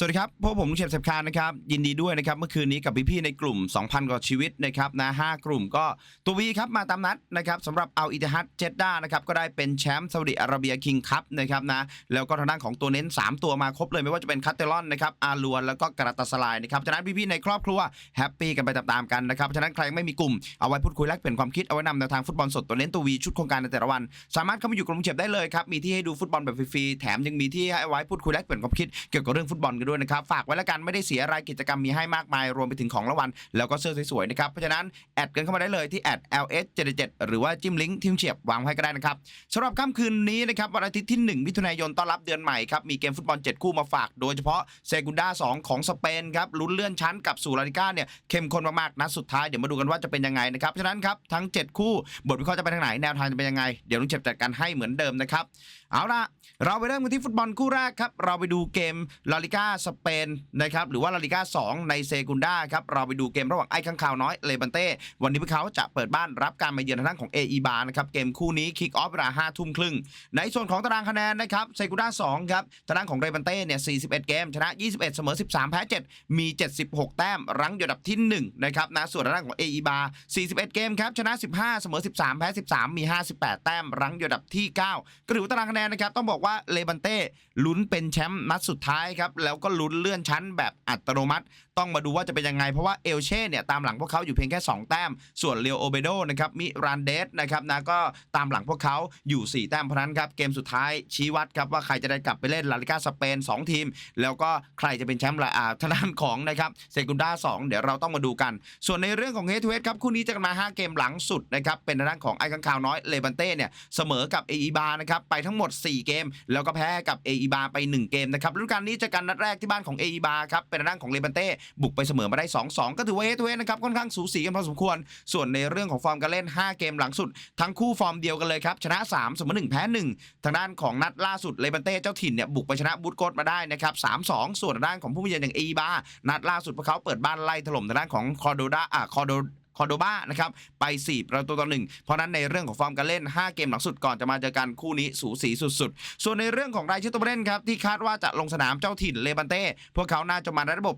สวัสดีครับพวกผมลุงเฉยบเสพคานนะครับยินดีด้วยนะครับเมื่อคืนนี้กับพี่ๆในกลุ่ม 2,000 กว่าชีวิตนะครับนะห้ากลุ่มก็ตัววีครับมาตามนัดนะครับสำหรับเอาอิตฮัดเจดด้านะครับก็ได้เป็นแชมป์ซาอุดิอาระเบียคิงคัพนะครับนะแล้วก็ทางด้านของตัวเน้น 3 ตัวมาครบเลยไม่ว่าจะเป็นคัตเตลอนนะครับอาลวนแล้วก็กระตัสลายนะครับฉะนั้นพี่ๆในครอบครัวแฮปปี้กันไปตามๆกันนะครับฉะนั้นใครไม่มีกลุ่มเอาไว้พูดคุยแลกเปลี่ยนความคิดเอาไว้นำแนวทางฟุตบอลสดตัวเน้นตัววีชุดโครงการในแต่ละวัน สามารถเข้ามาอยู่กลุงเฉยบได้เลยครับมีที่ให้ดูฟุตบอลแบบฟรีๆแถมยังมีที่ให้ไว้พูดคุยแลกเปลี่ยนความคิดเกี่ยวกับเรื่องฟุตบอลกันด้วยนะครับ ฝากไว้แล้วกันไม่ได้เสียอะไรกิจกรรมมีให้มากมาย รวมไปถึงของรางวัลแล้วก็เสื้อสวยๆนะครับ เพราะฉะนั้น แอดกันเข้ามาได้เลยที่แอด ls 77หรือว่าจิ้มลิงก์ที่ลุงเฉียบวางไว้ให้ก็ได้นะครับสำหรับค่ำคืนนี้นะครับวันอาทิตย์ที่ 1 มิถุนายนต้อนรับเดือนใหม่ครับมีเกมฟุตบอล 7 คู่มาฝาก โดยเฉพาะเซกุนดา2ของสเปนครับลุ้นเลื่อนชั้นกับสู่ลาลิก้าเนี่ยเข้มข้นมากๆนัดสุดท้ายเดี๋ยวมาดูกันว่าจะเป็นยังไงนะครับเพราะฉะนั้นครับทั้ง 7 คู่บทวิเคราะห์จะไปทางไหนแนวทางจะเป็นยังไงเดี๋ยวลุงเฉียบจัดการให้เหมือนเดิมนะครับเอาละเราไปเริ่มกันที่ฟุตบอลคู่แรกครับเราไปดูเกมลาลิก้าสเปนนะครับหรือว่าลาลิก้า2ในเซกุนดาครับเราไปดูเกมระหว่างไอ้ข้างข่าวน้อยเลบันเต้วันนี้พวกเขาจะเปิดบ้านรับการมาเยือนทางด้านของเออีบานะครับเกมคู่นี้คิกออฟเวลา5ทุ่มครึ่งในส่วนของตารางคะแนนนะครับเซกุนดา2ครับทางด้านของเรบันเต้เนี่ย41 เกม ชนะ 21 เสมอ 13 แพ้ 7 มี 76 แต้ม รั้งอยู่อันดับที่ 1 นะครับนะส่วนทางด้านของเออีบา41 เกมครับชนะ 15 เสมอ 13 แพ้ 13 มี 58 แต้ม รั้งอยู่อันดับที่ 9ก็ถือว่าตารางคะแนนนะครับต้องบอกว่าเลบันเต้ลุ้นเป็นแชมป์นัดสุดท้ายครับแล้วก็ลุ้นเลื่อนชั้นแบบอัตโนมัติ ต้องมาดูว่าจะเป็นยังไง เพราะว่าเอลเช่เนี่ยตามหลังพวกเขาอยู่เพียงแค่ 2 แต้ม ส่วนเลโอโอเบโดนะครับมิรันเดสนะครับนะก็ตามหลังพวกเขาอยู่ 4 แต้มเพราะนั้นครับเกมสุดท้ายชี้วัดครับว่าใครจะได้กลับไปเล่นลาลิกาสเปน 2 ทีม แล้วก็ใครจะเป็นแชมป์ลาอาทางด้านของนะครับเซกุนดา2เดี๋ยวเราต้องมาดูกัน ส่วนในเรื่องของเฮทเฮดครับคู่นี้จะมา 5 เกมหลังสุดนะครับเป็นทางด้านของไอ้ข้างข่าวน้อยเลบันเต้เนี่ยเสมอกับเออีบานะครับไปทั้งหมด 4 เกม แล้วก็แพ้กับเออีบาไป 1 เกมนะครับฤดูกาลนี้จะกันนัดแรกที่บ้านของเออีบาครับเป็นทางด้านของเลบันเต้บุกไปเสมอมาได้ 2-2 ก็ถือว่าเฮทเวนะครับค่อนข้างสูสีกันพอสมควร ส่วนในเรื่องของฟอร์มการเล่น 5 เกมหลังสุด ทั้งคู่ฟอร์มเดียวกันเลยครับชนะ3เสมอ1แพ้1ทางด้านของนัดล่าสุดเลบันเต้เจ้าถิ่นเนี่ยบุกไปชนะบูตโกตมาได้นะครับ3-2 ส่วนทางด้านของผู้มีเยือนอย่างเออีบานัดล่าสุดพวกเขาเปิดบ้านไล่ถล่มทางด้านของคอโดดาอ่าคอโด คอโดบ้านะครับไป 4 ประตูต่อหนึ่งเพราะนั้นในเรื่องของฟอร์มการเล่น 5 เกมหลังสุดก่อนจะมาเจอกันคู่นี้สูสีสุดๆ ส่วนในเรื่องของรายชื่อตัวผู้เล่นครับที่คาดว่าจะลงสนามเจ้าถิ่นเลบันเต้พวกเขาน่าจะมาในระบบ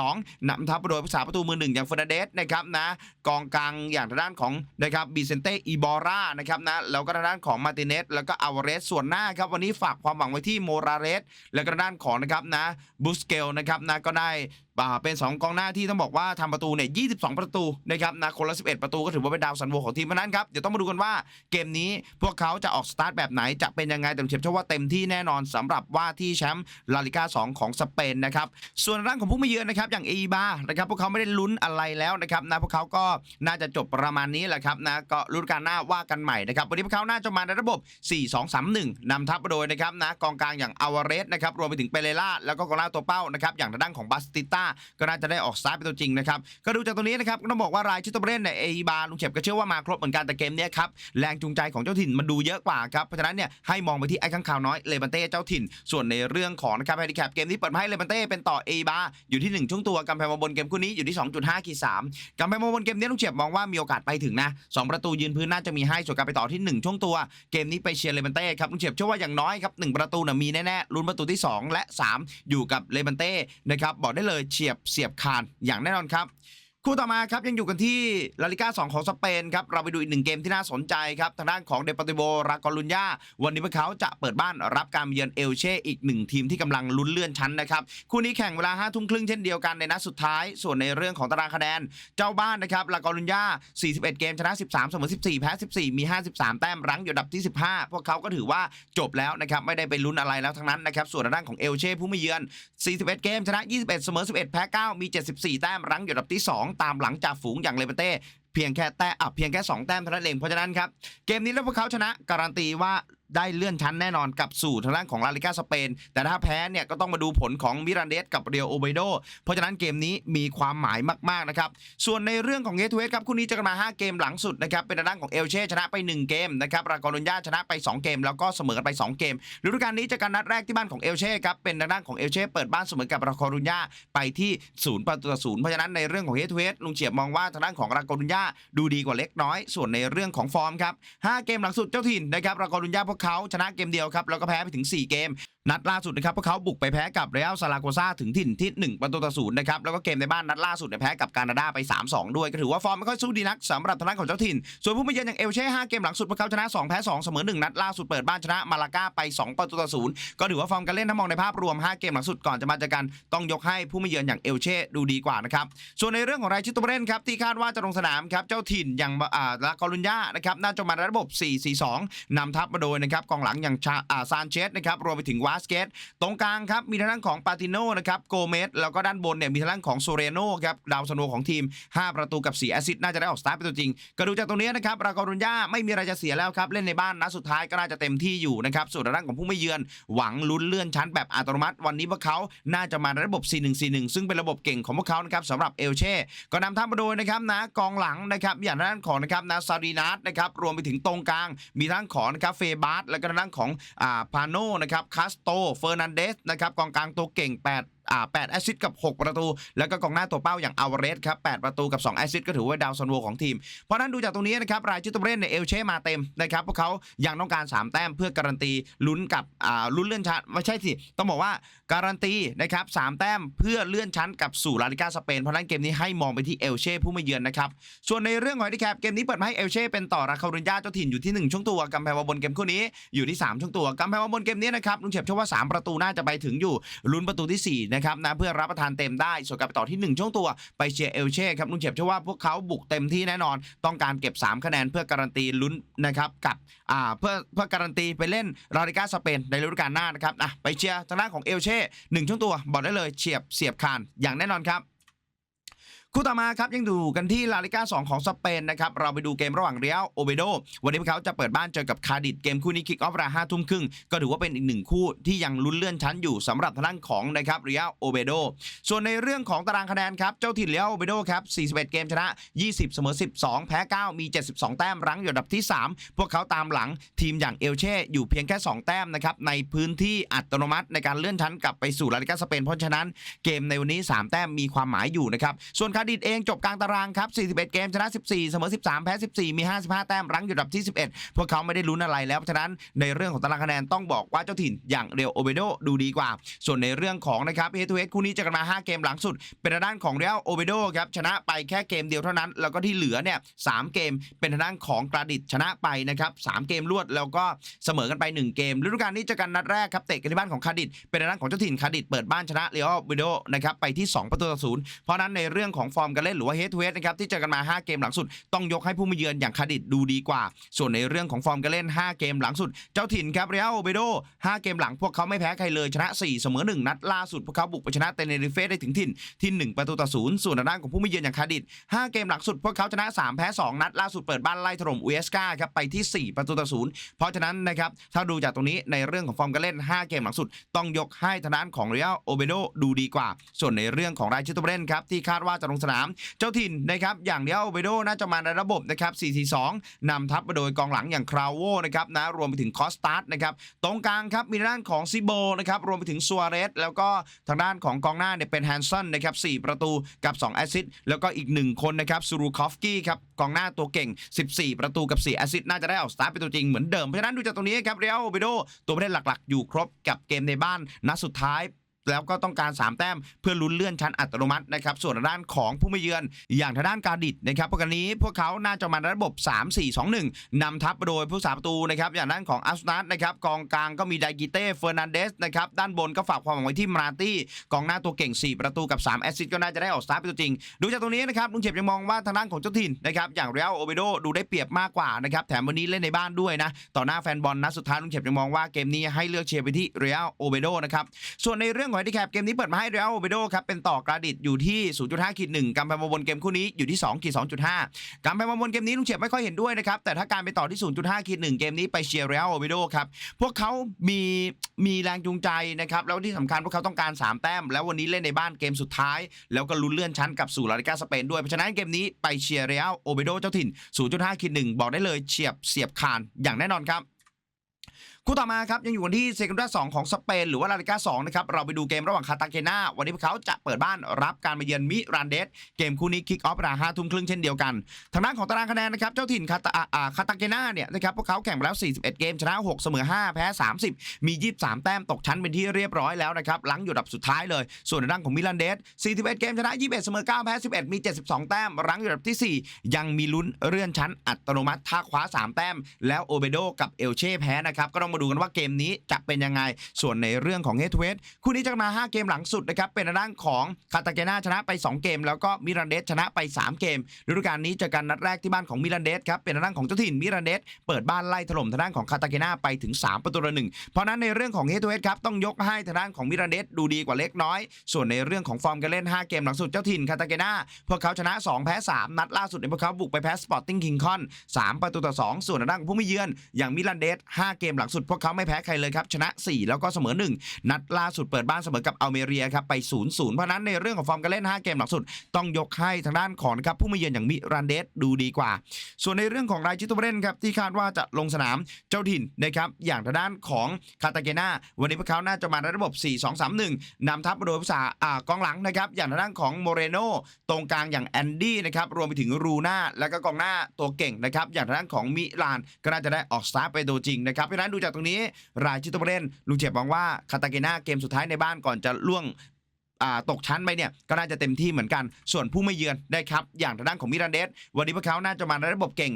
4-4-2นำทัพโดยผู้สาประตูมือหนึ่งอย่างเฟอร์นันเดสนะครับนะกองกลางอย่างทางด้านของนะครับบิเซนเตอีบอร่านะครับนะแล้วก็ทางด้านของมาติเนสแล้วก็อาวเรสส่วนหน้าครับวันนี้ฝากความหวังไว้ที่โมราเรสแล้วก็ทางด้านของนะครับนะบุสเกลนะครับนะก็ได้เป็น2กองหน้าที่ต้องบอกว่าทำประตูเนี่ย22 ประตูนะครับนะคนละ 11 ประตูก็ถือว่าเป็นดาวสันโวของทีมนั้นครับ เดี๋ยวต้องมาดูกันว่าเกมนี้พวกเขาจะออกสตาร์ทแบบไหนจะเป็นยังไงแต่ผมเชื่อว่าเต็มที่แน่นอนสำหรับว่าที่แชมป์ลาลิก้า2ของสเปนนะครับส่วนร่างของผู้มาเยือนนะครับอย่างเอีบานะครับพวกเขาไม่ได้ลุ้นอะไรแล้วนะครับนะพวกเขาก็น่าจะจบประมาณนี้แหละครับนะก็รุ่นการหน้าว่ากันใหม่นะครับวันนี้พวกเขาน่าจะมาในระบบ 4-2-3-1นำทัพโดยนะครับนะกองกลางอย่างอาวาเรสนะครับรวมไปถึงเปเรล่าแล้วก็กองหน้าตัวเป้านะครับอย่างทางด้านของบาสติต้าก็น่าจะได้ออกสตาร์ทเป็นตัวจริงนะครับก็ดูจากตรงนี้นะครับก็ต้องบอกว่ารายชื่อตัวเล่นในเอีบาลุงเฉ็บก็เชื่อว่ามาครบเหมือนกันแต่เกมเนี้ยครับแรงจูงใจของเจ้าถิ่นมันดูเยอะกว่าครับเพราะฉะนั้นเนี่ยให้มองไปที่ไอ้ข้างข่าวน้อยเลบันเต้เจ้าถิ่น ส่วนในเรื่องของนะครับแฮนดิแคปเกมนี้เปิดให้เลบันเต้เป็นต่อเอีบาอยู่ที่ 1 ช่วงตัวกำแพงมาบนเกมคู่นี้อยู่ที่ 2.5ขีด3กำแพงมาบนเกมนี้ลุงเฉ็บมองว่ามีโอกาสไปถึงนะสองประตูยืนพื้นน่าจะมีให้ส่วนการไปต่อที่ 1 ช่วงตัวเกมนี้ไปเชียร์เลบันเต้ครับลุงเฉบเชื่อว่าอย่างน้อยครับหนึ่งประตูน่ะมีแน่ๆลุ้นประตูที่สองและสามอยู่กับเลบันเต้นะครับบอกได้เลยเฉียบเสียบคานอย่างแน่นอนครับ คู่ต่อมาครับยังอยู่กันที่ลาลิก้า2 ของสเปนครับเราไปดูอีกหนึ่งเกมที่น่าสนใจครับทางด้านของเดปติโบรากอลุญญาวันนี้พวกเขาจะเปิดบ้านรับการเยือนเอลเช่อีกหนึ่งทีมที่กำลังลุ้นเลื่อนชั้นนะครับคู่นี้แข่งเวลา5ทุ่มครึ่งเช่นเดียวกันในนัดสุดท้าย ส่วนในเรื่องของตารางคะแนนเจ้าบ้านนะครับลากอลุญญา41 เกมชนะ 13เสมอ14 แพ้ 14 มี 53 แต้มรั้งอยู่อันดับที่ 15 พวกเขาก็ถือว่าจบแล้วนะครับไม่ได้ไปลุ้นอะไรแล้วทั้งนั้นนะครับส่วนทางด้านของเอลเช่ผู้มาเยือน 41 เกมชนะ 21เสมอ11 แพ้ 9 มี 74 แต้มรั้งอยู่ดับที่ 2ตามหลังจากฝูงอย่างเลเบเต้เพียงแค่แต้มอะเพียงแค่ 2 แต้มเท่านั้นเองเพราะฉะนั้นครับเกมนี้ถ้าพวกเขาชนะการันตีว่า ได้เลื่อนชั้นแน่นอนกับสู่ทางด้านของลาลิกาสเปน แต่ถ้าแพ้เนี่ยก็ต้องมาดูผลของมิรันเดสกับเรียวโอเบโด เพราะฉะนั้นเกมนี้มีความหมายมากๆนะครับ ส่วนในเรื่องของเกทูเอสครับคู่นี้จะกันมา 5 เกมหลังสุดนะครับเป็นทางด้านของเอลเช่ชนะไป 1 เกมนะครับรากอรุญญาชนะไป 2 เกม แล้วก็เสมอกันไป 2 เกมฤดูกาลนี้จะกันนัดแรกที่บ้านของเอลเช่ครับเป็นทางด้านของเอลเช่เปิดบ้านเสมอกับรากอรุญญาไปที่ศูนย์ประตูต่อศูนย์เพราะฉะนั้นในเรื่องของเฮทเอสลุงเฉียบมองว่าทางด้านของรากอรุญญาดูดีกว่าเล็กน้อย ส่วนในเรื่องของฟอร์มครับ5เกมหลังสุดเจ้าถิ่นนะครับรากอรุญญาพวกเขาชนะเกมเดียวครับแล้วก็แพ้ไปถึง 4 เกม นัดล่าสุดนะครับพวกเขาบุกไปแพ้กับเรอัลซาราโกซาถึงถิ่นที่ 1 ประตูต่อศูนย์นะครับแล้วก็เกมในบ้านนัดล่าสุดเนี่ยแพ้กับกานาดาไป 3-2 ด้วยก็ถือว่าฟอร์มไม่ค่อยสู้ดีนักสำหรับทางด้านของเจ้าถิ่น ส่วนผู้มาเยือนอย่างเอลเช่5เกมหลังสุดพวกเขาชนะ 2 แพ้ 2 เสมอ 1 นัดล่าสุดเปิดบ้านชนะมาลาก้าไป 2 ประตูต่อศูนย์ก็ถือว่าฟอร์มการเล่นถ้ามองในภาพรวม 5 เกมหลังสุดก่อนจะมาเจอกันต้องยกให้ผู้มาเยือนอย่างเอลเช่ดูดีกว่านะครับส่วนในเรื่องของรายชื่อตัวเล่นครับที่คาดว่าจะลงสนามครับเจ้าถิ่นอย่างอ่าลากอลุนยานะครับน่าจะมาในระบบ 4-4-2นำทัพมาโดยนะครับกองหลังอย่างชาอ่าซานเชสนะครับรวมไปถึงวาสเกตตรงกลางครับมีทางด้านของปาติโนนะครับโกเมสแล้วก็ด้านบนเนี่ยมีทางด้านของโซเรโนครับดาวสโนของทีม 5 ประตูกับ4แอสซิสต์น่าจะได้ออกสตาร์ทเป็นตัวจริง ก็ดูจากตรงนี้นะครับรากอรุนย่าไม่มีอะไรจะเสียแล้วครับเล่นในบ้านนัดสุดท้ายก็น่าจะเต็มที่อยู่นะครับส่วนทางด้านของผู้ไม่เยือนหวังลุ้นเลื่อนชั้นแบบอัตโนมัติ วันนี้พวกเขาน่าจะมาในระบบ 4-1-4-1 ซึ่งเป็นระบบเก่งของพวกเขานะครับสำหรับเอลเช่ก็นำทัพมาโดยนะครับนะกองหลังนะครับอย่างด้านของนะครับนะซารีนัสนะครับรวมไปถึงตรงกลาง มีทั้งของนะครับเฟบาสแล้วก็ทางด้านของอ่าพาโนนะครับคาสโตเฟอร์นันเดสนะครับกองกลางตัวเก่ง 8อ่า8แอซิสกับ 6 ประตู แล้วก็กองหน้าตัวเป้าอย่างอาวเรสครับ8ประตูกับ2แอซิสก็ถือว่าดาวซันโวของทีม เพราะนั้นดูจากตรงนี้นะครับรายชื่อตัวเล่นในเอลเช่มาเต็มนะครับพวกเขายังต้องการ 3 แต้มเพื่อการันตีลุ้นกับอ่าลุ้นเลื่อนชั้นไม่ใช่สิ ต้องบอกว่าการันตีนะครับสแต้มเพื่อเลื่อนชั้นกับสู่ลาลิกาสเปนเพราะนั้นเกมนี้ให้มองไปที่เอลเช่ผู้มาเยือนนะครับส่วนในเรื่องของไอแคปเกมนี้เปิดมาให้เอลเช่เป็นต่อราคารุนยาเจ้าถิ่นอยู่ที่ 1 ช่วงตัวกำแพงวาบนเกมคู่นี้อยู่ที่ 3 ช่วงตัวกำแพงวาบนเกมนี้นะครับลุงเฉยบเชื่อว่า 3 ประตูน่าจะไปถึงอยู่ลุ้นประตูที่4นะครับนะเพื่อรับประทานเต็มได้ส่วนกลับไปต่อที่ 1 ช่วงตัวไปเชียร์เอลเช่ครับลุงเฉยบเชื่อว่าพวกเขาบุกเต็มที่แน่นอน ต้องการเก็บ 3 คะแนนเพื่อการันตีลุ้นนะครับกับอ่าเพื่อเพื่อการันตีไปเล่นลาลิกาสเปนในฤดูกาลหน้านะครับอะไปเชียร์ทางด้านของเอลเช่หนึ่งช่วงตัวบอกได้เลยเฉียบเสียบคานอย่างแน่นอนครับ คู่ต่อมาครับยังดูกันที่ลาลิก้า2ของสเปนนะครับเราไปดูเกมระหว่างเรียลโอเบโดวันนี้พวกเขาจะเปิดบ้านเจอกับคาร์ดิดเกมคู่นี้คิกออฟเวลาห้าทุ่มครึ่งก็ถือว่าเป็นอีกหนึ่งคู่ที่ยังลุ้นเลื่อนชั้นอยู่สำหรับทางด้านของนะครับเรียลโอเบโดส่วนในเรื่องของตารางคะแนนครับเจ้าถิ่นเรียลโอเบโดครับ41 เกมชนะ 20 เสมอ 12 แพ้ 9 มี 72 แต้มรั้งอยู่อันดับที่ 3 พวกเขาตามหลังทีมอย่างเอลเช่อยู่เพียงแค่ 2 แต้มนะครับในพื้นที่อัตโนมัติในการเลื่อนชั้นกลับไปสู่ลาลิก้าสเปนเพราะฉะนั้นเกมในวันนี้ 3 แต้มมีความหมายอยู่นะครับส่วนคาดิดเองจบกลางตารางครับ 41 เกมชนะ 14 เสมอ 13 แพ้ 14 มี 55 แต้มรั้งอยู่อันดับที่ 11 พวกเขาไม่ได้ลุ้นอะไรแล้วเพราะฉะนั้นในเรื่องของตารางคะแนนต้องบอกว่าเจ้าถิ่นอย่างเรียวโอเบโดดูดีกว่า ส่วนในเรื่องของนะครับเฮทูเฮคู่นี้จะกันมา 5 เกมหลังสุด เป็นทางด้านของเรียวโอเบโดครับชนะไปแค่เกมเดียวเท่านั้น แล้วก็ที่เหลือเนี่ยสเกมเป็นทางด้านของกราดิดชนะไปนะครับสเกมรวดแล้วก็เสมอกันไป 1 เกมฤดูกาลนี้จอกันนัดแรกครับเตะกันที่บ้านของคาดิดเป็นทางด้านของเจ้าถิ่นคาดิดเปิดบ้านชนะเรียวโอเบโดนะครับไปที่ 2 ประตูต่อศูนย์เพราะนั้นในเรื่องของฟอร์มการเล่นหรือว่าเฮดทูเฮดนะครับที่เจอกันมา 5 เกมหลังสุด ต้องยกให้ผู้มาเยือนอย่างคาดิดดูดีกว่า ส่วนในเรื่องของฟอร์มการเล่น 5 เกมหลังสุด เจ้าถิ่นครับเรียลโอเบโด5เกมหลังพวกเขาไม่แพ้ใครเลยชนะ 4 เสมอ 1 นัดล่าสุดพวกเขาบุกไปชนะเตเนริเฟสได้ถึงถิ่นที่ 1 ประตูต่อศูนย์ส่วนทาด้านของผู้มาเยือนอย่างคาดิด5เกมหลังสุดพวกเขาชนะ 3 แพ้ 2 นัดล่าสุดเปิดบ้านไล่ถล่มอุเอสกาครับไปที่ 4 ประตูต่อศูนย์เพราะฉะนั้นนะครับถ้าดูจากตรงนี้ในเรื่องของฟอร์มการเล่น 5 เกมหลังสุด ต้องยกให้ทางด้านของเรียลโอเบโดดูดีกว่า ส่วนในเรื่องของรายชื่อตัวเล่นครับที่คาดว่าจะลงสนาม เจ้าถิ่นนะครับอย่างเรียลโอเบโดน่าจะมาในระบบนะครับ4-4-2นำทัพมาโดยกองหลังอย่างคราวโวนะครับนะรวมไปถึงคอสตาร์นะครับตรงกลางครับมีทางด้านของซิโบนะครับรวมไปถึงซัวเรสแล้วก็ทางด้านของกองหน้าเนี่ยเป็นแฮนสันนะครับ4ประตูกับ 2 แอสซิสต์แล้วก็อีก 1 คนนะครับซูรูคอฟกี้ครับกองหน้าตัวเก่ง 14 ประตูกับ 4 แอสซิสต์น่าจะได้ออกสตาร์ทเป็นตัวจริงเหมือนเดิม เพราะฉะนั้นดูจากตรงนี้ครับเรียลเบโดตัวผู้เล่นหลักๆ อยู่ครบกับเกมในบ้านนัดสุดท้าย แล้วก็ต้องการ 3 แต้มเพื่อลุ้นเลื่อนชั้นอัตโนมัตินะครับส่วนด้านของผู้มาเยือน อย่างทางด้านการดิดนะครับพวกนี้พวกเขาน่าจะมาในระบบ 3 4 2 1นำทัพโดยผู้สาประตูนะครับอย่างด้านของอัสนัทนะครับกองกลางก็มีไดกิเต้เฟอร์นันเดสนะครับด้านบนก็ฝากความหวังไว้ที่มาร์ตี้กองหน้าตัวเก่ง 4 ประตูกับ 3 แอสซิสต์ก็น่าจะได้ออกสตาร์ทเป็นตัวจริง ดูจากตรงนี้นะครับลุงเฉียบยังมองว่าทางด้านของเจ้าถิ่นนะครับอย่างเรียลโอเบโดดูได้เปรียบมากกว่านะครับแถมวันนี้เล่นในบ้านด้วยนะต่อหน้าแฟนบอลนัดสุดท้ายลุงเฉยบยังมองว่าเกมนี้ให้เลือกเชียร์ไปที่เรียลโอเบโดนะครับส่วนในเรื่องของไอทีแคปเกมนี้เปิดมาให้เรียลโอเบโดครับเป็นต่อกระดิตอยู่ที่ 0.5ขีด1กำแพงมาบนเกมคู่นี้อยู่ที่2ขีด2.5กำแพงมาบนเกมนี้ลุงเฉียบไม่ค่อยเห็นด้วยนะครับแต่ถ้าการไปต่อที่ 0.5ขีด1เกมนี้ไปเชียร์เรียลโอเบโดครับพวกเขามีมีแรงจูงใจนะครับแล้วที่สำคัญพวกเขาต้องการ 3 แต้ม แล้ววันนี้เล่นในบ้านเกมสุดท้าย แล้วก็ลุ้นเลื่อนชั้นกับสู่ลาลิกาสเปนด้วยเพราะฉะนั้นเกมนี้ไปเชียร์เรียลโอเบโดเจ้าถิ่น 0.5ขีด1บอกได้เลยเฉียบเสียบคานอย่างแน่นอนครับ คู่ต่อมาครับยังอยู่กันที่เซคันดาสองของสเปนหรือว่าลาลิกาสองนะครับเราไปดูเกมระหว่างคาตาเกนาวันนี้พวกเขาจะเปิดบ้านรับการมาเยือนมิรันเดสเกมคู่นี้คิกออฟเวลาห้าทุ่มครึ่งเช่นเดียวกัน ทางด้านของตารางคะแนนนะครับเจ้าถิ่นคาตาคาตาเกนาเนี่ยนะครับพวกเขาแข่งไปแล้ว 41 เกมชนะ 6 เสมอ 5 แพ้ 30 มี 23 แต้มตกชั้นเป็นที่เรียบร้อยแล้วนะครับหลังอยู่ดับสุดท้ายเลย ส่วนทางด้านของมิลันเดส41 เกมชนะ 21 เสมอ 9 แพ้ 11 มี 72 แต้มรั้งอยู่ดับทีสี่ 4 ยังมีลุ้นเลื่อนชั้นอัตโนมัติถ้าคว้า 3 แต้ม แล้วโอเบโดกับเอลเช่แพ้นะครับก็ต้องมาดูกันว่าเกมนี้จะเป็นยังไง ส่วนในเรื่องของเฮทเวสคู่นี้จะมา 5 เกมหลังสุดนะครับ เป็นด้านของคาตาเกนาชนะไป 2 เกม แล้วก็มิรันเดสชนะไป 3 เกมฤดูกาลนี้เจอกันนัดแรกที่บ้านของมิรันเดสครับ เป็นด้านของเจ้าถิ่นมิรันเดสเปิดบ้านไล่ถล่มทางด้านของคาตาเกนาไปถึง 3 ประตูต่อหนึ่งเพราะนั้นในเรื่องของเฮทเวสครับต้องยกให้ทางด้านของมิรันเดสดูดีกว่าเล็กน้อย ส่วนในเรื่องของฟอร์มการเล่น 5 เกมหลังสุดเจ้าถิ่นคาตาเกนาพวกเขาชนะ 2 แพ้ 3 นัดล่าสุดในพวกเขาบุกไปแพ้สปอร์ติ้งคิงคอน3ประตูต่อ2ส่วนทางด้านของผู้ไม่เยือนอย่างมิลันเดส5เกมหลังสุดพวกเขาไม่แพ้ใครเลยครับ ชนะ 4 แล้วก็เสมอ 1 นัดล่าสุดเปิดบ้านเสมอกับอัลเมเรียครับไป 0-0 เพราะนั้นในเรื่องของฟอร์มการเล่น 5 เกมหลังสุด ต้องยกให้ทางด้านของครับผู้ม่เยือนอย่างมิรันเดสดูดีกว่า ส่วนในเรื่องของรายชื่อตัวผู้เล่นครับที่คาดว่าจะลงสนามเจ้าถิ่นนะครับอย่างทางด้านของคาตาเกนาวันนี้พวกเขาน่าจะมาในระบบ 4-2-3-1นำทัพโดยภาษาอ่ากองหลังนะครับอย่างทางด้านของโมเรโนตรงกลางอย่างแอนดี้นะครับรวมไปถึงรูน่าแล้วก็กองหน้าตัวเก่งนะครับอย่างทางด้านของมิลานก็น่าจะได้ออกสตาร์ไปตัวจริงนะครับเพราะฉะนั้นดูจากตรงนี้รายชื่อตัวผู้เล่นลูเจ็บมองว่าคาตาเกนาเกมสุดท้ายในบ้านก่อนจะล่วง ตกชั้นไปเนี่ยก็น่าจะเต็มที่เหมือนกัน ส่วนผู้ไม่เยือนได้ครับอย่างทางด้านของมิรันเดสวันนี้พวกเขาน่าจะมาในระบบเก่ง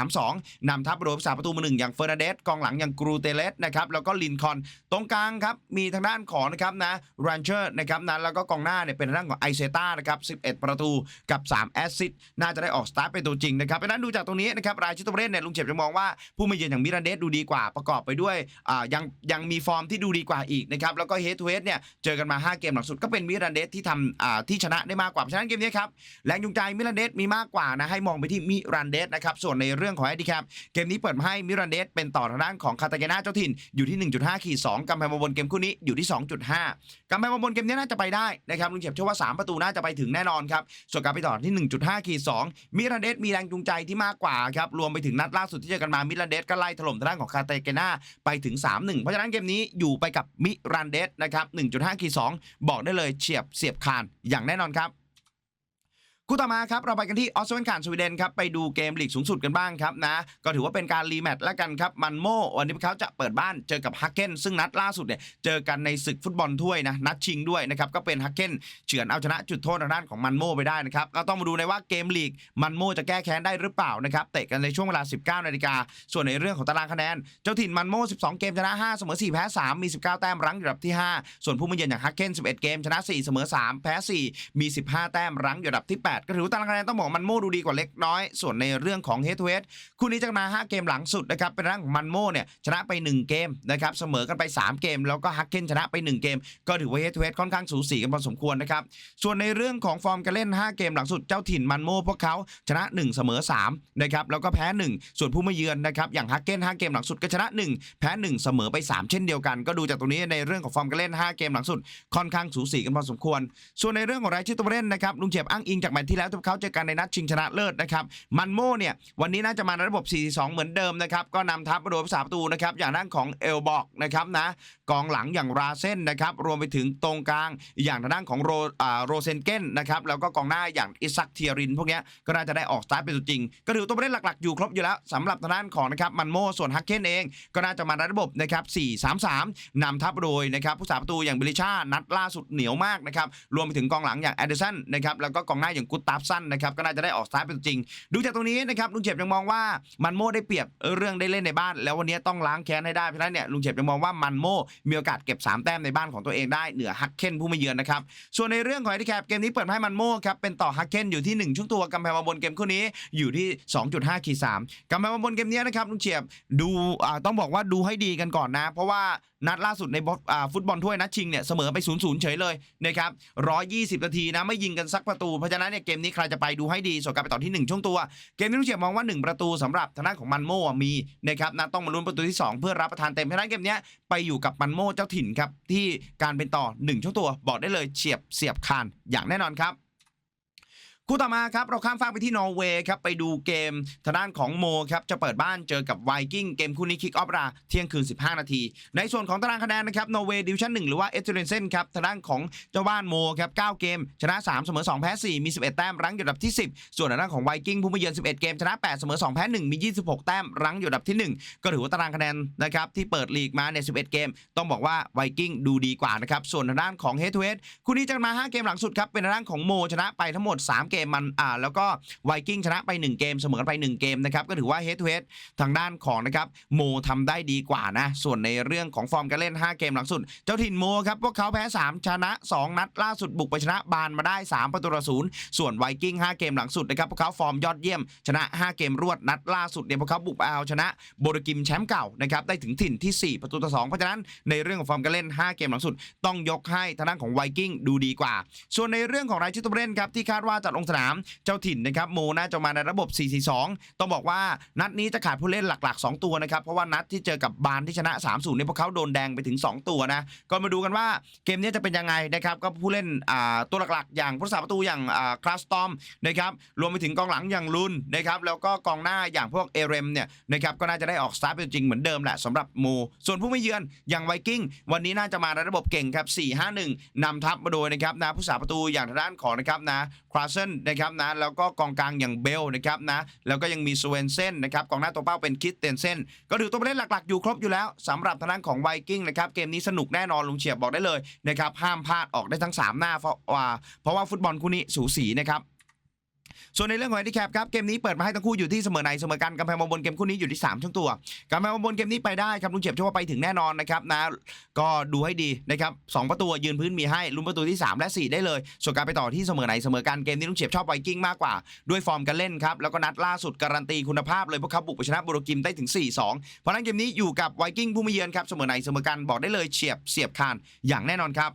5-3-2 นำทัพโดยภาษาประตูมือหนึ่งอย่างเฟอร์นันเดสกองหลังอย่างกรูเตเลสนะครับแล้วก็ลินคอนตรงกลางครับมีทางด้านของนะครับนะรันเชอร์นะครับนะแล้วก็กองหน้าเนี่ยเป็นทางด้านของไอเซตานะครับ11 ประตูกับ 3 แอสซิสน่าจะได้ออกสตาร์ทเป็นตัวจริงนะครับเพราะนั้นดูจากตรงนี้นะครับรายชื่อตัวเล่นเนี่ยลุงเจ็บจะมองว่าผู้ไม่เยือนอย่างมิรันเดสดูดีกว่าประกอบไปด้วยอ่ายังยังมีฟอร์มที่ดูดีกว่าอีกนะครับแล้วก็เฮดทูเฮดเนี่ยเจอกันมา 5 เกมหลังสุดก็เป็นมิรันเดสที่ทำที่ชนะได้มากกว่าเพราะฉะนั้นเกมนี้ครับแรงจูงใจมิรันเดสมีมากกว่านะให้มองไปที่มิรันเดสนะครับส่วนในเรื่องของแอดดิแคปเกมนี้เปิดให้มิรันเดสเป็นต่อทางด้านของคาตาเกนาเจ้าถิ่นอยู่ที่ 1.5ขีด2กำแพงมาบนเกมคู่นี้อยู่ที่ 2.5กำแพงมาบนเกมนี้น่าจะไปได้นะครับลุงเจ็บเชื่อว่า 3 ประตูน่าจะไปถึงแน่นอนครับส่วนการไปต่อที่ 1.5ขีด2มิรันเดสมีแรงจูงใจที่มากกว่าครับรวมไปถึงนัดล่าสุดที่เจอกันมามิรันเดสก็ไล่ถล่มทางด้านของคาตาเกนาไปถึง 3-1 เพราะฉะนั้นเกมนี้อยู่ไปกับมิรันเดสนะครับ1.5ขีด2บอกได้เลยเฉียบเสียบคานอย่างแน่นอนครับ คู่ต่อมาครับเราไปกันที่ออสเตรเลียนสวีเดนครับไปดูเกมลีกสูงสุดกันบ้างครับนะก็ถือว่าเป็นการรีแมตช์แล้วกันครับมันโมวันนี้พวกเขาจะเปิดบ้านเจอกับฮักเกนซึ่งนัดล่าสุดเนี่ยเจอกันในศึกฟุตบอลถ้วยนะนัดชิงด้วยนะครับก็เป็นฮักเกนเฉือนเอาชนะจุดโทษทางด้านของมันโมไปได้นะครับก็ต้องมาดูในว่าเกมลีกมันโมจะแก้แค้นได้หรือเปล่านะครับเตะกันในช่วงเวลา 19นาฬิกาส่วนในเรื่องของตารางคะแนนเจ้าถิ่นมันโม 12 เกมชนะ 5 เสมอ 4 แพ้ 3 มี 19 แต้มรั้งอยู่อันดับที่ 5 ส่วนผู้มาเยือนอย่างฮักเกน11 เกมชนะ 4 เสมอ 3 แพ้ 4 มี 15 แต้มรั้งอยู่อันดับที่ 8ก็ถือตารางคะแนนต้องบอกมันโมดูดีกว่าเล็กน้อย ส่วนในเรื่องของเฮดทูเฮดคู่นี้จะมา5เกมหลังสุดนะครับเป็นร่างของมันโมเนี่ยชนะไป 1 เกมนะครับเสมอกันไป 3 เกม แล้วก็ฮักเกนชนะไป 1 เกม ก็ถือว่าเฮดทูเฮดค่อนข้างสูสีกันพอสมควรนะครับส่วนในเรื่องของฟอร์มการเล่น 5 เกมหลังสุดเจ้าถิ่นมันโมพวกเขาชนะ 1 เสมอ3นะครับแล้วก็แพ้ 1 ส่วนผู้มาเยือนนะครับอย่างฮักเกน5เกมหลังสุดก็ชนะ 1 แพ้ 1 เสมอไป 3 เช่นเดียวกัน ก็ดูจากตรงนี้ในเรื่องของฟอร์มการเล่น 5 เกมหลังสุดค่อนข้างสูสีกันพอสมควร ส่วนในเรื่องของรายชื่อตัวเล่นนะครับลุงเจ็บอ้างอิงจากแมตช์ที่แล้วที่พวกเขาเจอกันในนัดชิงชนะเลิศนะครับมันโมเนี่ยวันนี้น่าจะมาในระบบ 4-2 เหมือนเดิมนะครับก็นำทัพโดยผู้สาประตูนะครับอย่างด้านของเอลบอกนะครับนะกองหลังอย่างราเซนนะครับรวมไปถึงตรงกลางอย่างทางด้านของโรอ่าโรเซนเกนนะครับแล้วก็กองหน้าอย่างอิซักเทียริน พวกนี้ก็น่าจะได้ออกสตาร์ทเป็นตัวจริง ก็ถือตัวผู้เล่นหลักๆอยู่ครบอยู่แล้วสำหรับทางด้านของนะครับมันโมส่วนฮักเคนเอง ก็น่าจะมาในระบบนะครับ4-3-3นำทัพโดยนะครับผู้สาประตูอย่างบิลิชานัดล่าสุดเหนียวมากนะครับรวมไปถึงกองหลังอย่างแอดเดสันนะครับแล้วก็กองหน้าอย่างกุตตาฟสันนะครับก็น่าจะได้ออกสตาร์ทเป็นจริง ดูจากตรงนี้นะครับลุงเจ็บยังมองว่ามันโม่ได้เปรียบเรื่องได้เล่นในบ้าน แล้ววันนี้ต้องล้างแค้นให้ได้เพราะฉะนั้นเนี่ยลุงเจ็บยังมองว่ามันโม่มีโอกาสเก็บ 3 แต้มในบ้านของตัวเองได้เหนือฮักเคนผู้มาเยือนนะครับส่วนในเรื่องของไอทีแคปเกมนี้เปิดให้มันโม่ครับเป็นต่อฮักเคนอยู่ที่ 1ช่วงตัวกำแพงมาบนเกมคู่นี้อยู่ที่ 2.5ขีด3กำแพงมาบนเกมนี้นะครับลุงเจ็บดูอ่าต้องบอกว่าดูให้ดีกันก่อนนะ เพราะว่า นัดล่าสุดในฟุตบอลถ้วยนัดชิงเนี่ยเสมอไป0-0เฉยเลยนะครับ120นาทีนะไม่ยิงกันสักประตู เพราะฉะนั้นเนี่ยเกมนี้ใครจะไปดูให้ดีส่วนการไปต่อที่ 1 ช่วงตัว เกมนี้ลุงเฉียบมองว่า 1 ประตูสำหรับทางด้านของมันโม่มีนะครับนะต้องมาลุ้นประตูที่ 2 เพื่อรับประทานเต็มเพราะฉะนั้นเกมนี้ไปอยู่กับมันโม่เจ้าถิ่นครับที่การเป็นต่อ 1 ช่วงตัว บอกได้เลยเฉียบเสียบคานอย่างแน่นอนครับ คู่ต่อมาครับเราข้ามฟากไปที่นอร์เวย์ครับไปดูเกมทางด้านของโมครับจะเปิดบ้านเจอกับไวกิ้งเกมคู่นี้คิกออฟราเที่ยงคืน 15 นาที ในส่วนของตารางคะแนนนะครับนอร์เวย์ดิวชั่น1หรือว่าเอสเทเรนเซนครับทางด้านของเจ้าบ้านโมครับ9เกม ชนะ 3 เสมอ 2 แพ้ 4 มี 11 แต้มรั้งอยู่อันดับที่ 10 ส่วนทางด้านของไวกิ้งผู้มาเยือน 11 เกม ชนะ 8 เสมอ 2 แพ้ 1 มี 26 แต้มรั้งอยู่อันดับที่ 1 ก็ถือว่าตารางคะแนนนะครับที่เปิดลีกมาเนี่ย11 เกม ต้องบอกว่าไวกิ้งดูดีกว่านะครับส่วนทางด้านของเฮดทูเฮดคู่นี้จะมา 5 เกมหลังสุดครับเป็นทางด้านของโมชนะไปทั้งหมด 3 เกมมันอ่าแล้วก็ไวกิ้งชนะไป 1 เกมเสมอกันไป 1 เกมนะครับก็ถือว่าเฮดทูเฮดทางด้านของนะครับโมทำได้ดีกว่านะส่วนในเรื่องของฟอร์มการเล่น 5 เกมหลังสุด เจ้าถิ่นโมครับพวกเขาแพ้ 3 ชนะ 2 นัดล่าสุดบุกไปชนะบานมาได้ 3 ประตูต่อศูนย์ส่วนไวกิ้ง5เกมหลังสุดนะครับพวกเขาฟอร์มยอดเยี่ยม ชนะ 5 เกมรวดนัดล่าสุดเนี่ยพวกเขาบุกไปเอาชนะโบรกิมแชมป์เก่านะครับได้ถึงถิ่นที่ 4 ประตูต่อ2เพราะฉะนั้นในเรื่องของฟอร์มการเล่น 5 เกมหลังสุด ต้องยกให้ทางด้านของไวกิ้งดูดีกว่า ส่วนในเรื่องของรายชื่อตัวเล่นครับที่คาดว่าจะลงสนามเจ้าถิ่นนะครับโมน่าจะมาในระบบ 4-4-2 ต้องบอกว่านัดนี้จะขาดผู้เล่นหลัก ๆ 2 ตัวนะครับ เพราะว่านัดที่เจอกับบานที่ชนะ3-0เนี่ยพวกเขาโดนแดงไปถึง 2 ตัวนะก็มาดูกันว่าเกมนี้จะเป็นยังไงนะครับก็ผู้เล่นตัวหลักๆ อย่างผู้รักษาประตูอย่างคลาสตอมนะครับรวมไปถึงกองหลังอย่างลุนนะครับแล้วก็กองหน้าอย่างพวกเอเรมเนี่ยนะครับก็น่าจะได้ออกสตาร์ทเป็นจริงเหมือนเดิมแหละสำหรับโมส่วนผู้ไม่เยือนอย่างไวกิ้งวันนี้น่าจะมาในระบบเก่งครับ4-5-1นำทัพมาโดยนะครับนะผู้สาประตูอย่างทางด้านของนะครับนะคลาเซนนะครับนะแล้วก็กองกลางอย่างเบลนะครับนะแล้วก็ยังมีสเวนเซนนะครับกองหน้าตัวเป้าเป็นคิดเตนเซนก็ถือตัวผู้เล่นหลักๆอยู่ครบอยู่แล้วสำหรับทางด้านของไวกิ้งนะครับเกมนี้สนุกแน่นอนลุงเฉียบบอกได้เลยนะครับห้ามพลาดออกได้ทั้ง 3 หน้าเพราะว่าเพราะว่าฟุตบอลคู่นี้สูสีนะครับ ส่วนในเรื่องของแฮนดิแคปครับเกมนี้เปิดมาให้ทั้งคู่อยู่ที่เสมอในเสมอกันกำแพงมองบนเกมคู่นี้อยู่ที่3ช่วงตัวกำแพงมองบนเกมนี้ไปได้ครับลุงเฉียบเชื่อว่าไปถึงแน่นอนนะครับนะก็ดูให้ดีนะครับสองประตูยืนพื้นมีให้ลุ้นประตูที่ 3 และ 4 ได้เลย ส่วนการไปต่อที่เสมอในเสมอกันเกมนี้ลุงเฉียบชอบไวกิ้งมากกว่าด้วยฟอร์มการเล่นครับแล้วก็นัดล่าสุดการันตีคุณภาพเลยพวกเขาบุกไปชนะบุรกิมได้ถึง 4-2 เพราะฉะนั้นเกมนี้อยู่กับไวกิ้งผู้มาเยือนครับเสมอในเสมอกันบอกได้เลยเฉียบเสียบคานอย่างแน่นอนครับ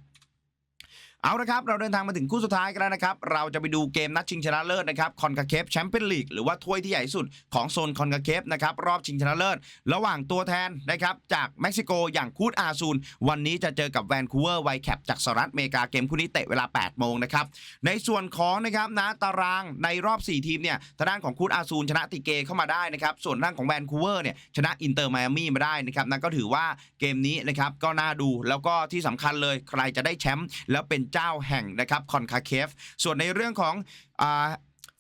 เอาละครับ เราเดินทางมาถึงคู่สุดท้ายกันแล้วนะครับ เราจะไปดูเกมนัดชิงชนะเลิศนะครับคอนคาเคฟแชมเปี้ยนลีกหรือว่าถ้วยที่ใหญ่สุดของโซนคอนคาเคฟนะครับรอบชิงชนะเลิศ ระหว่างตัวแทนนะครับจากเม็กซิโกอย่างคูดอาซูน วันนี้จะเจอกับแวนคูเวอร์ไวแคปจากสหรัฐอเมริกาเกมคู่นี้เตะเวลา 8 โมงนะครับ ในส่วนของนะครับนะตารางในรอบ 4 ทีมเนี่ยทางด้านของคูดอาซูนชนะติเกเข้ามาได้นะครับส่วนด้านของแวนคูเวอร์เนี่ยชนะอินเตอร์ไมอามี่มาได้นะครับนั่นก็ถือว่าเกมนี้นะครับก็น่าดูแล้วก็ที่สำคัญเลยใครจะได้แชมป์แล้วเป็นเจ้าแห่งนะครับคอนคาเคฟส่วนในเรื่องของ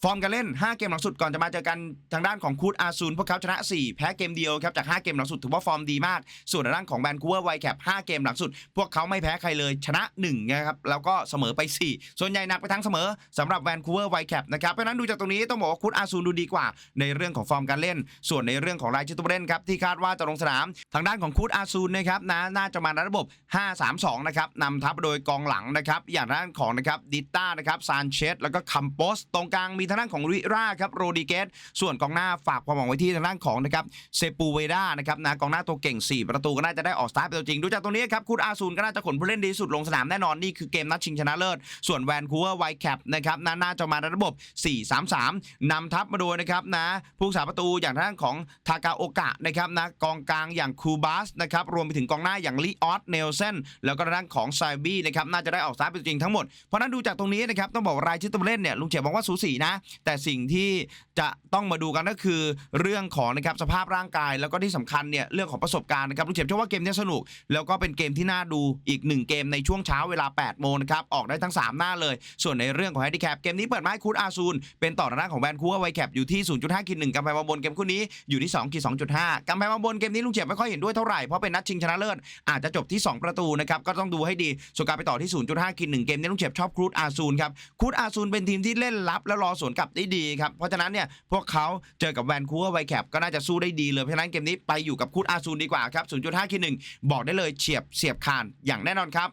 ฟอร์มการเล่น 5 เกมหลังสุดก่อนจะมาเจอกันทางด้านของคูดอาซูนพวกเขาชนะ 4 แพ้เกมเดียวครับจาก 5 เกมหลังสุดถือว่าฟอร์มดีมาก ส่วนทางด้านของแบนคูเวอร์ไวแคป5เกมหลังสุด พวกเขาไม่แพ้ใครเลยชนะ1นะครับแล้วก็เสมอไป 4 ส่วนใหญ่หนักไปทางเสมอสำหรับแวนคูเวอร์ไวแคปนะครับเพราะนั้นดูจากตรงนี้ต้องบอกว่าคูดอาซูนดูดีกว่า ในเรื่องของฟอร์มการเล่น ส่วนในเรื่องของรายชื่อตัวเล่นครับที่คาดว่าจะลงสนาม ทางด้านของคูดอาซูนนะครับนะน่าจะมาในระบบ 5-3-2 นะครับนำทัพโดยกองหลังนะครับอย่างด้านของนะครับดิต้านะครับซานเชสแล้วก็คัมโปสตรงกลางมีทางด้านของริราครับโรดิเกสส่วนกองหน้าฝากความหวังไว้ที่ทางด้านของนะครับเซปูเวด้านะครับนะกองหน้าตัวเก่ง 4 ประตูก็น่าจะได้ออกสตาร์ทเป็นตัวจริง ดูจากตรงนี้ครับคูดอาซูนก็น่าจะขนผู้เล่นดีสุดลงสนามแน่นอนนี่คือเกมนัดชิงชนะเลิศส่วนแวนคูเวอร์ไวแคปนะครับน่าน่าจะมาในระบบ 4-3-3 นำทัพมาโดยนะครับนะผู้รักษาประตูอย่างทางด้านของทากาโอกะนะครับนะกองกลางอย่างคูบัสนะครับรวมไปถึงกองหน้าอย่างลีออสเนลเซนแล้วก็ทางด้านของไซบี้นะครับน่าจะได้ออกสตาร์ทเป็นตัวจริงทั้งหมดเพราะนั้นดูจากตรงนี้นะครับต้องบอกรายชื่อตัวเล่นเนี่ยลุงเฉียบบอกว่าสูสีนะแต่สิ่งที่จะต้องมาดูกันก็คือ เรื่องของนะครับสภาพร่างกายแล้วก็ที่สำคัญเนี่ยเรื่องของประสบการณ์นะครับลุงเฉียบเชื่อว่าเกมนี้สนุก แล้วก็เป็นเกมที่น่าดูอีกหนึ่งเกมในช่วงเช้าเวลา 8 โมงนะครับออกได้ทั้ง 3 หน้าเลย ส่วนในเรื่องของแฮนดิแคปเกมนี้เปิดไม้คูดอาซูนเป็นต่อทางด้าของแวนคูเวอร์ไวแคปอยู่ที่ 0.5กิน1กำแพงมาบนเกมคู่นี้อยู่ที่2กิน2.5กำแพงมาบนเกมนี้ลุงเฉียบไม่ค่อยเห็นด้วยเท่าไหร่เพราะเป็นนัดชิงชนะเลิศอาจจะจบที่ 2 ประตูนะครับก็ต้องดูให้ดีส่วนการไปต่อที่ 0.5กิน1เกมนี้ลุงเฉียบชอบคูดอาซูนครับคูดอาซูนเป็นทีมที่เล่นรับแล้วรอสวนกลับได้ดีครับ เพราะฉะนั้นเนี่ยพวกเขาเจอกับแวนคูเวอร์ไวแคปก็น่าจะสู้ได้ดีเลย เพราะฉะนั้นเกมนี้ไปอยู่กับคูดอาซูนดีกว่าครับ 0.5กิน1บอกได้เลยเฉียบเสียบคานอย่างแน่นอนครับ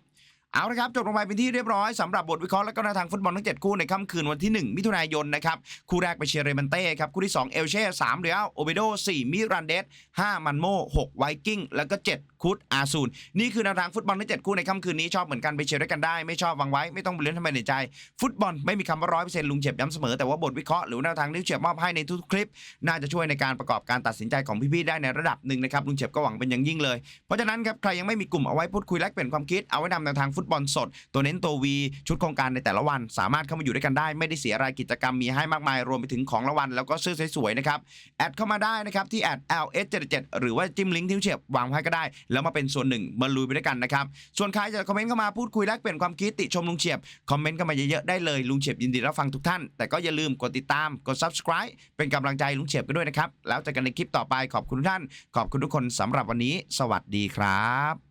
เอาละครับจบลงไปเป็นที่เรียบร้อยสำหรับบทวิเคราะห์และก็แนวทางฟุตบอลทั้ง 7 คู่ในค่ำคืนวันที่ 1 มิถุนายนนะครับคู่แรกไปเชียร์เรมันเต้ครับคู่ที่ 2 เอลเช่3เรียลโอเบโด4มิรันเดส5มันโม6ไวกิ้งแล้วก็ 7 คุดอาซูนนี่คือแนวทางฟุตบอลในเจ็ดคู่ในค่ำคืนนี้ชอบเหมือนกันไปเชียร์ด้วยกันได้ไม่ชอบวางไว้ไม่ต้องไปเลื่อนทำไมในใจ ฟุตบอลไม่มีคำว่าร้อยเปอร์เซ็นต์ลุงเฉียบย้ำเสมอแต่ว่าบทวิเคราะห์หรือแนวทางที่ลุงเฉียบมอบให้ในทุกคลิป น่าจะช่วยในการประกอบการตัดสินใจของพี่ๆได้ในระดับหนึ่งนะครับลุงเฉียบก็หวังเป็นอย่างยิ่งเลยเพราะฉะนั้นครับใครยังไม่มีกลุ่มเอาไว้พูดคุยแลกเปลี่ยนความคิดเอาไว้นำแนวทางฟุตบอลสด ตัวเน้นตัววีชุดโครงการในแต่ละวัน สามารถเข้ามาอยู่ด้วยกันได้ไม่ได้เสียรายกิจกรรมมีให้มากมายรวมไปถึงของรางวัลแล้วก็เสื้อสวยๆนะครับแอดเข้ามาได้นะครับที่แอด ls77 หรือว่าจิ้มลิงก์ที่เฉียบวางไว้ก็ได้แล้วมาเป็นส่วนหนึ่งมาลุยไปด้วยกันนะครับส่วนใครจะคอมเมนต์เข้ามาพูดคุยแลกเปลี่ยนความคิดติชมลุงเฉียบคอมเมนต์เข้ามาเยอะๆได้เลยลุงเฉียบยินดีรับฟังทุกท่าน แต่ก็อย่าลืมกดติดตามกด subscribe เป็นกำลังใจลุงเฉียบกันด้วยนะครับแล้วเจอกันในคลิปต่อไปขอบคุณทุกท่าน ขอบคุณทุกคนสำหรับวันนี้ สวัสดีครับ